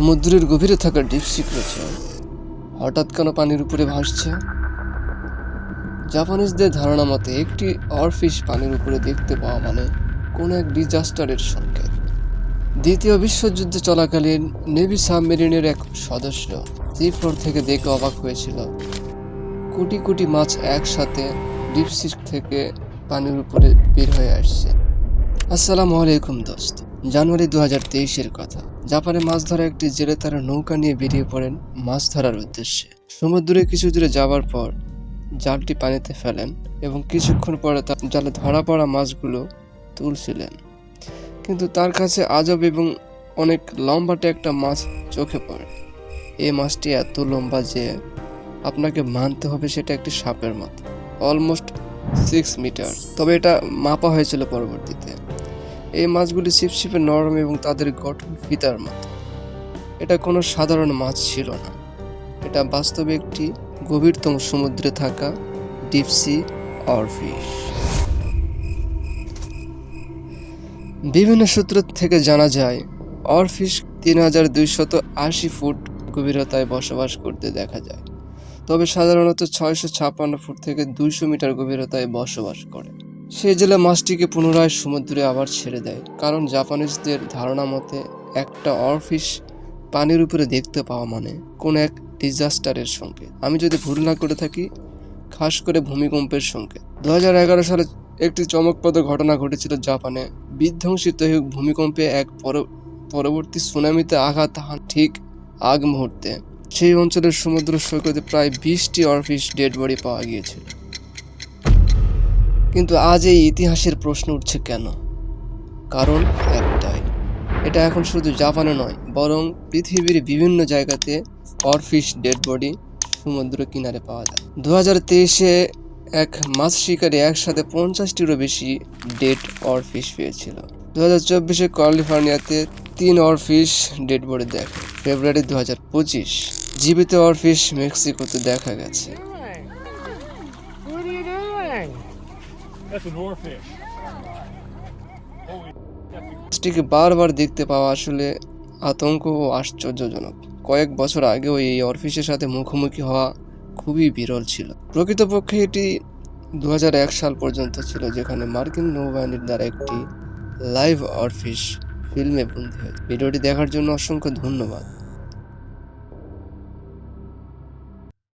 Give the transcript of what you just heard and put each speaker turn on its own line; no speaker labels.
সমুদ্রের গভীরে থাকা ডিপসি ক্রেচার হঠাৎ কেন পানির উপরে ভাসছে? জাপানিজদের ধারণা মতে একটি অরফিশ পানির উপরে দেখতে পাওয়া মানে কোনো এক ডিজাস্টারের সংকেত। দ্বিতীয় বিশ্বযুদ্ধ চলাকালীন নেভি সাবমেরিনের এক সদস্য ফ্লোর থেকে দেখে অবাক হয়েছিল। কোটি কোটি মাছ একসাথে ডিপসি থেকে পানির উপরে বের হয়ে আসছে। আসসালামু আলাইকুম, দোস্ত। জানুয়ারি দু হাজার তেইশের কথা। জাপানে মাছ ধরা একটি জেলে তারা নৌকা নিয়ে বেরিয়ে পড়েন মাছ ধরার উদ্দেশ্যে। সমুদ্রে কিছু দূরে যাওয়ার পর জালটি পানিতে ফেলেন এবং কিছুক্ষণ পরে তার জালে ধরা পড়া মাছগুলো তুলছিলেন। কিন্তু তার কাছে আজব এবং অনেক লম্বাটে একটা মাছ চোখে পড়ে। এই মাছটি এত লম্বা যে আপনাকে মানতে হবে সেটা একটি সাপের মতো। Almost six metre. তবে এটা মাপা হয়েছিল পরবর্তীতে। এই মাছগুলি শিপশিপে নরম এবং তাদের গঠন ফিতার মতো। এটা কোনো সাধারণ মাছ ছিল না। এটা বাস্তবে একটি গভীরতম সমুদ্রে থাকা ডিপসি অরফিশ বিভিন্ন সূত্র থেকে জানা যায় অরফিশ তিন হাজার দুইশত আশি ফুট গভীরতায় বসবাস করতে দেখা যায়। তবে সাধারণত ছয়শো ছাপ্পান্ন ফুট থেকে দুইশো মিটার গভীরতায় বসবাস করে। সেই জেলে মাছটিকে পুনরায় সমুদ্রে আবার ছেড়ে দেয়। কারণ জাপানিজদের ধারণা মতে, একটা অরফিশ পানির উপরে দেখতে পাওয়া মানে কোন এক ডিজাস্টারের সংকেত আমি যদি ভুল না করে থাকি, খাস করে ভূমিকম্পের সংকেত দু সালে একটি চমকপ্রদ ঘটনা ঘটেছিল জাপানে। বিধ্বংসী তৈহুক ভূমিকম্পে এক পরবর্তী সুনামিতে আঘাত হান ঠিক আগ মুহূর্তে। সেই অঞ্চলের সমুদ্র সৈকতে প্রায় বিশটি অরফিশ ডেড বডি পাওয়া গিয়েছিল। কিন্তু আজ এই ইতিহাসের প্রশ্ন উঠছে কেন? কারণ একটাই, এটা এখন শুধু জাপানে নয়, বরং পৃথিবীর বিভিন্ন জায়গাতে অরফিশ ডেড বডি সমুদ্র কিনারে পাওয়া যায়। দু হাজার তেইশে এক মাছ শিকারী একসাথে পঞ্চাশটিরও বেশি ডেড অরফিশ পেয়েছিল। দু হাজার চব্বিশে ক্যালিফোর্নিয়াতে তিন অরফিশ ডেড বডি দেখে। ফেব্রুয়ারি দু হাজার পঁচিশ, জীবিত অরফিশ মেক্সিকোতে দেখা গেছে। মাছটিকে বারবার দেখতে পাওয়া আসলে আতঙ্ক ও আশ্চর্যজনক। কয়েক বছর আগেও এই অরফিসের সাথে মুখোমুখি হওয়া খুবই বিরল ছিল। প্রকৃতপক্ষে এটি দু হাজার এক সাল পর্যন্ত ছিল, যেখানে মার্কিন নৌবাহিনীর দ্বারা একটি লাইভ অরফিশ ফিল্মে বন্দী হয় ভিডিওটি দেখার জন্য অসংখ্য ধন্যবাদ।